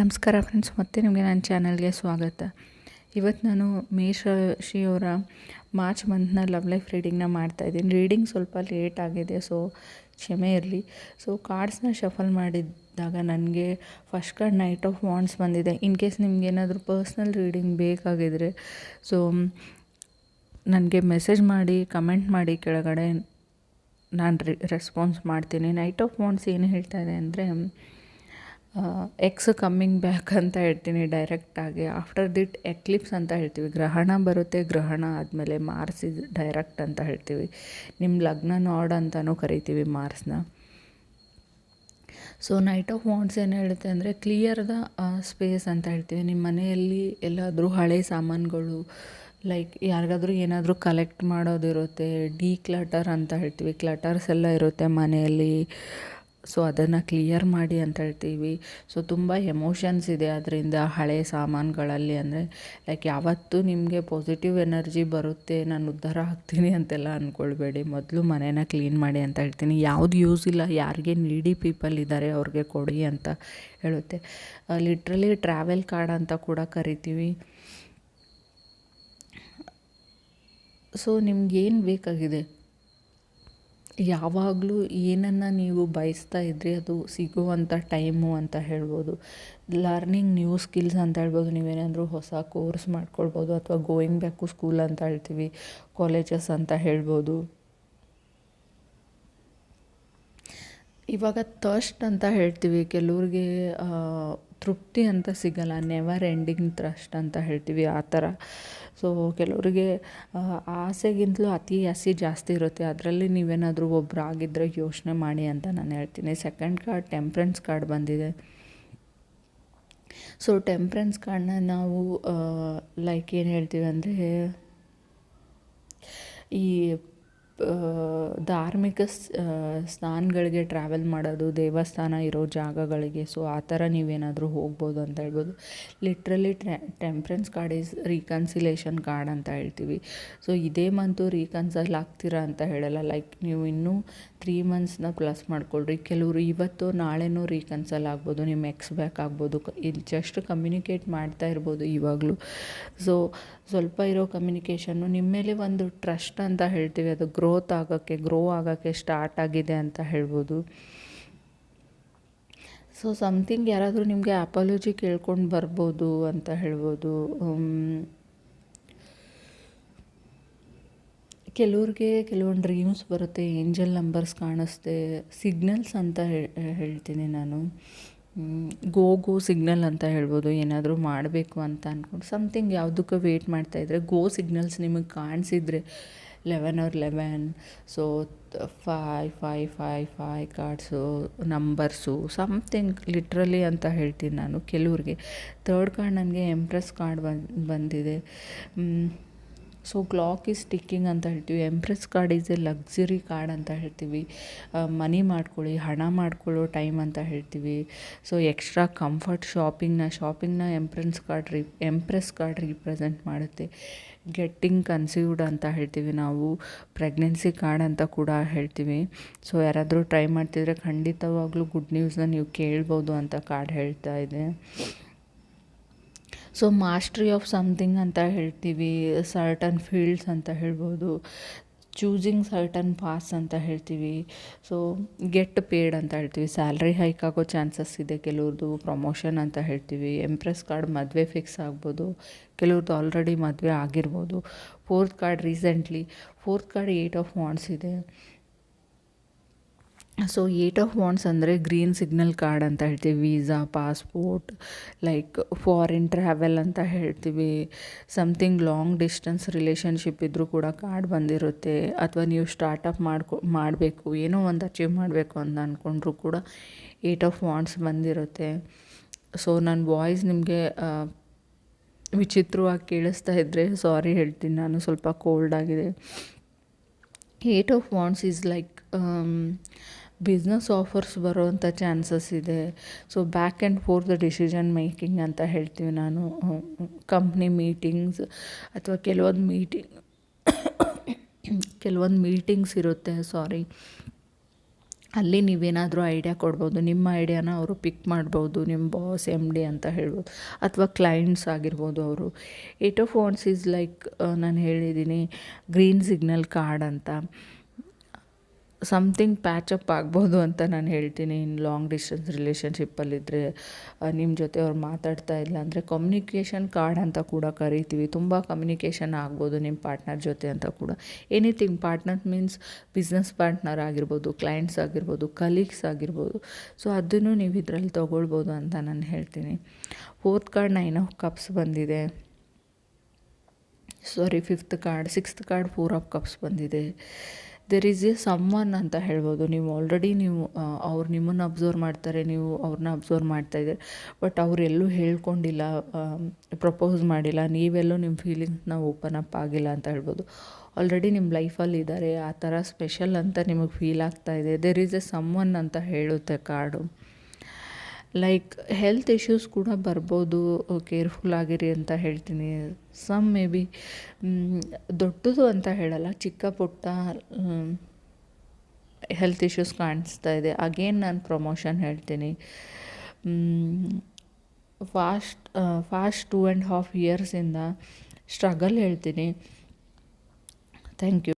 ನಮಸ್ಕಾರ ಫ್ರೆಂಡ್ಸ್ ಮತ್ತೆ ನಿಮಗೆ ನನ್ನ ಚಾನಲ್ಗೆ ಸ್ವಾಗತ. ಇವತ್ತು ನಾನು ಮೇಷರಾಶಿಯವರ ಮಾರ್ಚ್ ಮಂತ್ನ ಲವ್ ಲೈಫ್ ರೀಡಿಂಗ್ನ ಮಾಡ್ತಾಯಿದ್ದೀನಿ ರೀಡಿಂಗ್ ಸ್ವಲ್ಪ ಲೇಟ್ ಆಗಿದೆ ಸೊ ಕ್ಷಮೆ ಇರಲಿ. ಸೊ ಕಾರ್ಡ್ಸ್ನ ಶಫಲ್ ಮಾಡಿದ್ದಾಗ ನನಗೆ first card knight of wands ಬಂದಿದೆ. ಇನ್ ಕೇಸ್ ನಿಮ್ಗೆ ಏನಾದರೂ ಪರ್ಸ್ನಲ್ ರೀಡಿಂಗ್ ಬೇಕಾಗಿದ್ರೆ ಸೊ ನನಗೆ ಮೆಸೇಜ್ ಮಾಡಿ ಕಮೆಂಟ್ ಮಾಡಿ ಕೆಳಗಡೆ ನಾನು ರೆಸ್ಪಾನ್ಸ್ ಮಾಡ್ತೀನಿ. ನೈಟ್ ಆಫ್ ವಾಂಡ್ಸ್ ಏನು ಹೇಳ್ತಾ ಇದೆ ಅಂದರೆ ಎಕ್ಸ್ ಕಮ್ಮಿಂಗ್ ಬ್ಯಾಕ್ ಅಂತ ಹೇಳ್ತೀನಿ ಡೈರೆಕ್ಟಾಗಿ ಆಫ್ಟರ್ ದಿಟ್ ಎಕ್ಲಿಪ್ಸ್ ಅಂತ ಹೇಳ್ತೀವಿ. ಗ್ರಹಣ ಬರುತ್ತೆ, ಗ್ರಹಣ ಆದಮೇಲೆ ಮಾರ್ಸ್ ಇದು ಡೈರೆಕ್ಟ್ ಅಂತ ಹೇಳ್ತೀವಿ. ನಿಮ್ಮ ಲಗ್ನ ನಾಡ್ ಅಂತಲೂ ಕರಿತೀವಿ ಮಾರ್ಸ್ನ ಸೊ ನೈಟ್ ಆಫ್ ವಾಂಡ್ಸ್ ಏನು ಹೇಳುತ್ತೆ ಅಂದರೆ ಕ್ಲಿಯರ್ ದ ಸ್ಪೇಸ್ ಅಂತ ಹೇಳ್ತೀವಿ. ನಿಮ್ಮ ಮನೆಯಲ್ಲಿ ಎಲ್ಲಾದರೂ ಹಳೆ ಸಾಮಾನುಗಳು ಲೈಕ್ ಯಾರಿಗಾದರೂ ಏನಾದರೂ ಕಲೆಕ್ಟ್ ಮಾಡೋದಿರುತ್ತೆ ಡಿ ಕ್ಲಟರ್ ಅಂತ ಹೇಳ್ತೀವಿ. ಕ್ಲಟರ್ಸ್ ಎಲ್ಲ ಇರುತ್ತೆ ಮನೆಯಲ್ಲಿ. ಸೊ ಅದನ್ನು ಕ್ಲಿಯರ್ ಮಾಡಿ ಅಂತ ಹೇಳ್ತೀವಿ. ಸೊ ತುಂಬ ಎಮೋಷನ್ಸ್ ಇದೆ ಅದರಿಂದ ಹಳೆ ಸಾಮಾನುಗಳಲ್ಲಿ ಅಂದರೆ ಲೈಕ್ ಯಾವತ್ತೂ ನಿಮಗೆ ಪಾಸಿಟಿವ್ ಎನರ್ಜಿ ಬರುತ್ತೆ, ನಾನು ಉದ್ಧಾರ ಆಗ್ತೀನಿ ಅಂತೆಲ್ಲ ಅಂದ್ಕೊಳ್ಬೇಡಿ ಮೊದಲು ಮನೇನ ಕ್ಲೀನ್ ಮಾಡಿ ಅಂತ ಹೇಳ್ತೀನಿ. ಯಾವುದು ಯೂಸ್ ಇಲ್ಲ, ಯಾರಿಗೆ ನೀಡಿ ಪೀಪಲ್ ಇದ್ದಾರೆ ಅವ್ರಿಗೆ ಕೊಡಿ ಅಂತ ಹೇಳುತ್ತೆ. ಲಿಟ್ರಲಿ ಟ್ರಾವೆಲ್ ಕಾರ್ಡ್ ಅಂತ ಕೂಡ ಕರಿತೀವಿ. ಸೊ ನಿಮ್ಗೇನು ಬೇಕಾಗಿದೆ? ಯಾವಾಗಲೂ ಏನನ್ನು ನೀವು ಬಯಸ್ತಾ ಇದ್ರಿ ಅದು ಸಿಗುವಂಥ ಟೈಮು ಅಂತ ಹೇಳ್ಬೋದು. ಲರ್ನಿಂಗ್ ನ್ಯೂ ಸ್ಕಿಲ್ಸ್ ಅಂತ ಹೇಳ್ಬೋದು. ನೀವೇನಾದರೂ ಹೊಸ ಕೋರ್ಸ್ ಮಾಡ್ಕೊಳ್ಬೋದು ಅಥವಾ ಗೋಯಿಂಗ್ ಬ್ಯಾಕ್ ಟು ಸ್ಕೂಲ್ ಅಂತ ಹೇಳ್ತೀವಿ. ಕಾಲೇಜಸ್ ಅಂತ ಹೇಳ್ಬೋದು. ಇವಾಗ ತಸ್ಟ್ ಅಂತ ಹೇಳ್ತೀವಿ. ಕೆಲವ್ರಿಗೆ ತೃಪ್ತಿ ಅಂತ ಸಿಗಲ್ಲ ನೆವರ್ ಎಂಡಿಂಗ್ ಥ್ರಸ್ಟ್ ಅಂತ ಹೇಳ್ತೀವಿ ಆ ಥರ. ಸೊ ಕೆಲವರಿಗೆ ಆಸೆಗಿಂತಲೂ ಅತಿ ಆಸೆ ಜಾಸ್ತಿ ಇರುತ್ತೆ. ಅದರಲ್ಲಿ ನೀವೇನಾದರೂ ಒಬ್ಬರಾಗಿದ್ದರೆ ಯೋಚನೆ ಮಾಡಿ ಅಂತ ನಾನು ಹೇಳ್ತೀನಿ. ಸೆಕೆಂಡ್ ಕಾರ್ಡ್ ಟೆಂಪ್ರೆನ್ಸ್ ಕಾರ್ಡ್ ಬಂದಿದೆ. ಸೊ ಟೆಂಪ್ರೆನ್ಸ್ ಕಾರ್ಡ್ನ ನಾವು ಲೈಕ್ ಏನು ಹೇಳ್ತೀವಿ ಅಂದರೆ, ಈ ಧಾರ್ಮಿಕ ಸ್ಥಾನಗಳಿಗೆ ಟ್ರಾವೆಲ್ ಮಾಡೋದು, ದೇವಸ್ಥಾನ ಇರೋ ಜಾಗಗಳಿಗೆ. ಸೊ ಆ ಥರ ನೀವೇನಾದರೂ ಹೋಗ್ಬೋದು ಅಂತ ಹೇಳ್ಬೋದು. Literally temperance card is reconciliation card ಅಂತ ಹೇಳ್ತೀವಿ. ಸೊ ಇದೇ ಮಂತು ರೀಕನ್ಸಲ್ ಆಗ್ತೀರಾ ಅಂತ ಹೇಳಲ್ಲ. ಲೈಕ್ ನೀವು ಇನ್ನೂ ತ್ರೀ ಮಂತ್ಸ್ನ ಪ್ಲಸ್ ಮಾಡ್ಕೊಳ್ರಿ. ಕೆಲವರು ಇವತ್ತು ನಾಳೆನೂ ರೀಕನ್ಸಲ್ ಆಗ್ಬೋದು. ನಿಮ್ಮ ಎಕ್ಸ್ ಬ್ಯಾಕ್ ಆಗ್ಬೋದು. ಇಲ್ಲಿ ಜಸ್ಟ್ ಕಮ್ಯುನಿಕೇಟ್ ಮಾಡ್ತಾ ಇರ್ಬೋದು ಇವಾಗಲೂ. ಸೊ ಸ್ವಲ್ಪ ಇರೋ ಕಮ್ಯುನಿಕೇಷನ್ನು ನಿಮ್ಮ ಮೇಲೆ ಒಂದು ಟ್ರಸ್ಟ್ ಅಂತ ಹೇಳ್ತೀವಿ. ಅದು ಗ್ರೋತ್ ಆಗೋಕ್ಕೆ ಗ್ರೋ ಆಗೋಕ್ಕೆ ಸ್ಟಾರ್ಟ್ ಆಗಿದೆ ಅಂತ ಹೇಳ್ಬೋದು. ಸೊ ಸಮಥಿಂಗ್ ಯಾರಾದರೂ ನಿಮಗೆ ಅಪಾಲಜಿ ಕೇಳ್ಕೊಂಡು ಬರ್ಬೋದು ಅಂತ ಹೇಳ್ಬೋದು. ಕೆಲವ್ರಿಗೆ ಕೆಲವೊಂದು ಡ್ರೀಮ್ಸ್ ಬರುತ್ತೆ ಏಂಜಲ್ ನಂಬರ್ಸ್ ಕಾಣಿಸ್ತೆ ಸಿಗ್ನಲ್ಸ್ ಅಂತ ಹೇಳ್ತೀನಿ ನಾನು. ಗೋ ಗೋ ಸಿಗ್ನಲ್ ಅಂತ ಹೇಳ್ಬೋದು, ಏನಾದರೂ ಮಾಡಬೇಕು ಅಂತ ಅಂದ್ಕೊಂಡು ಸಮ್ಥಿಂಗ್ ಯಾವುದಕ್ಕೂ ವೆಯ್ಟ್ ಮಾಡ್ತಾಯಿದ್ರೆ ಗೋ ಸಿಗ್ನಲ್ಸ್ ನಿಮಗೆ ಕಾಣಿಸಿದ್ರೆ eleven or eleven so five five five five cards numbers something literally ಅಂತ ಹೇಳ್ತೀನಿ ನಾನು, ಕೆಲವ್ರಿಗೆ. ಥರ್ಡ್ ಕಾರ್ಡ್ ನನಗೆ ಎಂಪ್ರೆಸ್ ಕಾರ್ಡ್ ಬಂದು, ಬಂದಿದೆ. ಸೊ ಕ್ಲಾಕ್ ಈಸ್ ಟಿಕ್ಕಿಂಗ್ ಅಂತ ಹೇಳ್ತೀವಿ. Empress card is a luxury card ಅಂತ ಹೇಳ್ತೀವಿ. ಮನಿ ಮಾಡ್ಕೊಳ್ಳಿ, ಹಣ ಮಾಡ್ಕೊಳ್ಳೋ ಟೈಮ್ ಅಂತ ಹೇಳ್ತೀವಿ. ಸೊ ಎಕ್ಸ್ಟ್ರಾ ಕಂಫರ್ಟ್ ಶಾಪಿಂಗ್ನ ಶಾಪಿಂಗ್ನ ಎಂಪ್ರೆನ್ಸ್ ಕಾರ್ಡ್ ರಿ ಎಂಪ್ರೆಸ್ ಕಾರ್ಡ್ ರೀಪ್ರೆಸೆಂಟ್ ಮಾಡುತ್ತೆ. ಗೆಟ್ಟಿಂಗ್ ಕನ್ಸೀವ್ಡ್ ಅಂತ ಹೇಳ್ತೀವಿ ನಾವು. ಪ್ರೆಗ್ನೆನ್ಸಿ ಕಾರ್ಡ್ ಅಂತ ಕೂಡ ಹೇಳ್ತೀವಿ. ಸೊ ಯಾರಾದರೂ ಟ್ರೈ ಮಾಡ್ತಿದ್ರೆ ಖಂಡಿತವಾಗ್ಲೂ ಗುಡ್ ನ್ಯೂಸ್ನ ನೀವು ಕೇಳ್ಬೋದು ಅಂತ ಕಾರ್ಡ್ ಹೇಳ್ತಾ ಇದೆ. ಸೊ ಮಾಸ್ಟ್ರಿ ಆಫ್ ಸಮಥಿಂಗ್ ಅಂತ ಹೇಳ್ತೀವಿ ಸರ್ಟನ್ ಫೀಲ್ಡ್ಸ್ ಅಂತ ಹೇಳ್ಬೋದು ಚೂಸಿಂಗ್ ಸರ್ಟನ್ ಪಾಸ್ ಅಂತ ಹೇಳ್ತೀವಿ. ಸೊ ಗೆಟ್ ಪೇಡ್ ಅಂತ ಹೇಳ್ತೀವಿ. ಸ್ಯಾಲ್ರಿ ಹೈಕ್ ಆಗೋ ಚಾನ್ಸಸ್ ಇದೆ. ಕೆಲವ್ರದ್ದು ಪ್ರಮೋಷನ್ ಅಂತ ಹೇಳ್ತೀವಿ. ಎಂಪ್ರೆಸ್ ಕಾರ್ಡ್ ಮದುವೆ ಫಿಕ್ಸ್ ಆಗ್ಬೋದು. ಕೆಲವ್ರದ್ದು ಆಲ್ರೆಡಿ ಮದುವೆ ಆಗಿರ್ಬೋದು. Fourth card recently fourth card eight of wands ಇದೆ. ಸೊ ಏಟ್ ಆಫ್ ವಾಂಡ್ಸ್ ಅಂದರೆ ಗ್ರೀನ್ ಸಿಗ್ನಲ್ ಕಾರ್ಡ್ ಅಂತ ಹೇಳ್ತೀವಿ. Visa passport like foreign travel ಅಂತ ಹೇಳ್ತೀವಿ. ಸಮಥಿಂಗ್ ಲಾಂಗ್ ಡಿಸ್ಟೆನ್ಸ್ ರಿಲೇಷನ್ಶಿಪ್ ಇದ್ದರೂ ಕೂಡ ಕಾರ್ಡ್ ಬಂದಿರುತ್ತೆ. ಅಥವಾ ನೀವು ಸ್ಟಾರ್ಟಪ್ ಮಾಡ್ಕೊ, ಮಾಡಬೇಕು, ಏನೋ ಒಂದು ಅಚೀವ್ ಮಾಡಬೇಕು ಅಂತ ಅಂದ್ಕೊಂಡ್ರೂ ಕೂಡ ಏಟ್ ಆಫ್ ವಾಂಡ್ಸ್ ಬಂದಿರುತ್ತೆ. ಸೊ ನನ್ನ ವಾಯ್ಸ್ ನಿಮಗೆ ವಿಚಿತ್ರವಾಗಿ ಕೇಳಿಸ್ತಾ ಇದ್ದರೆ ಸಾರಿ ಹೇಳ್ತೀನಿ. ನಾನು ಸ್ವಲ್ಪ ಕೋಲ್ಡ್ ಆಗಿದೆ. Eight of wands is like business offers ಬರೋವಂಥ chances ಇದೆ. So back and forth decision making ಅಂತ ಹೇಳ್ತೀವಿ ನಾನು. ಕಂಪ್ನಿ ಮೀಟಿಂಗ್ಸ್ ಅಥವಾ ಕೆಲವೊಂದು ಮೀಟಿಂಗ್ ಕೆಲವೊಂದು ಮೀಟಿಂಗ್ಸ್ ಇರುತ್ತೆ ಸಾರಿ ಅಲ್ಲಿ ನೀವೇನಾದರೂ ಐಡಿಯಾ ಕೊಡ್ಬೋದು. ನಿಮ್ಮ ಐಡಿಯಾನ ಅವರು ಪಿಕ್ ಮಾಡ್ಬೋದು ನಿಮ್ಮ ಬಾಸ್ ಎಂ ಡಿ ಅಂತ ಹೇಳ್ಬೋದು. ಅಥವಾ ಕ್ಲೈಂಟ್ಸ್ ಆಗಿರ್ಬೋದು ಅವರು. ಏಟೋ ಫೋನ್ಸ್ ಈಸ್ ಲೈಕ್ ನಾನು ಹೇಳಿದ್ದೀನಿ ಗ್ರೀನ್ ಸಿಗ್ನಲ್ ಕಾರ್ಡ್ ಅಂತ. ಸಮಥಿಂಗ್ ಪ್ಯಾಚಪ್ ಆಗ್ಬೋದು ಅಂತ ನಾನು ಹೇಳ್ತೀನಿ. ಇನ್ ಲಾಂಗ್ ಡಿಸ್ಟೆನ್ಸ್ ರಿಲೇಷನ್ಶಿಪ್ಪಲ್ಲಿದ್ದರೆ ನಿಮ್ಮ ಜೊತೆ ಅವ್ರು ಮಾತಾಡ್ತಾ ಇಲ್ಲ ಅಂದರೆ ಕಮ್ಯುನಿಕೇಷನ್ ಕಾರ್ಡ್ ಅಂತ ಕೂಡ ಕರಿತೀವಿ. ತುಂಬ ಕಮ್ಯುನಿಕೇಷನ್ ಆಗ್ಬೋದು ನಿಮ್ಮ ಪಾರ್ಟ್ನರ್ ಜೊತೆ ಅಂತ ಕೂಡ. Anything partner means business partner ಆಗಿರ್ಬೋದು ಕ್ಲೈಂಟ್ಸ್ ಆಗಿರ್ಬೋದು ಕಲೀಗ್ಸ್ ಆಗಿರ್ಬೋದು. ಸೊ ಅದನ್ನು ನೀವು ಇದರಲ್ಲಿ ತೊಗೊಳ್ಬೋದು ಅಂತ ನಾನು ಹೇಳ್ತೀನಿ. Fourth card nine of cups ಬಂದಿದೆ. Sorry fifth card sixth card four of cups ಬಂದಿದೆ. ದೆರ್ ಈಸ್ ಎ ಸಮ್ಮನ್ ಅಂತ ಹೇಳ್ಬೋದು. ನೀವು ಆಲ್ರೆಡಿ ನೀವು ಅವ್ರು ನಿಮ್ಮನ್ನು ಅಬ್ಸರ್ವ್ ಮಾಡ್ತಾರೆ, ನೀವು ಅವ್ರನ್ನ ಅಬ್ಸರ್ವ್ ಮಾಡ್ತಾ ಮಾಡ್ತಾಯಿದ್ದೀರಿ ಬಟ್ ಅವರೆಲ್ಲೂ ಹೇಳ್ಕೊಂಡಿಲ್ಲ ಪ್ರಪೋಸ್ ಮಾಡಿಲ್ಲ, ನೀವೆಲ್ಲೂ ನಿಮ್ಮ ಫೀಲಿಂಗ್ಸ್ನ ಓಪನ್ ಅಪ್ ಆಗಿಲ್ಲ ಅಂತ ಹೇಳ್ಬೋದು. ಆಲ್ರೆಡಿ ನಿಮ್ಮ ಲೈಫಲ್ಲಿ ಇದ್ದಾರೆ ಆ ಥರ ಸ್ಪೆಷಲ್ ಅಂತ ನಿಮಗೆ ಫೀಲ್ ಆಗ್ತಾ ಇದೆ. ದೆರ್ ಈಸ್ ಎ ಸಮ್ಮನ್ ಅಂತ ಹೇಳುತ್ತೆ ಕಾರ್ಡು ಲೈಕ್ ಹೆಲ್ತ್ ಇಶ್ಯೂಸ್ ಕೂಡ ಬರ್ಬೋದು. ಕೇರ್ಫುಲ್ ಆಗಿರಿ ಅಂತ ಹೇಳ್ತೀನಿ. ಸಮ್ ಮೇ ಬಿ ದೊಡ್ಡದು ಅಂತ ಹೇಳಲ್ಲ, ಚಿಕ್ಕ ಪುಟ್ಟ ಹೆಲ್ತ್ ಇಶ್ಯೂಸ್ ಕಾಣಿಸ್ತಾ ಇದೆ. ಅಗೇನ್ ನಾನು ಪ್ರಮೋಷನ್ ಹೇಳ್ತೀನಿ. Fast fast two and half ಇಯರ್ಸಿಂದ struggle ಹೇಳ್ತೀನಿ. Thank you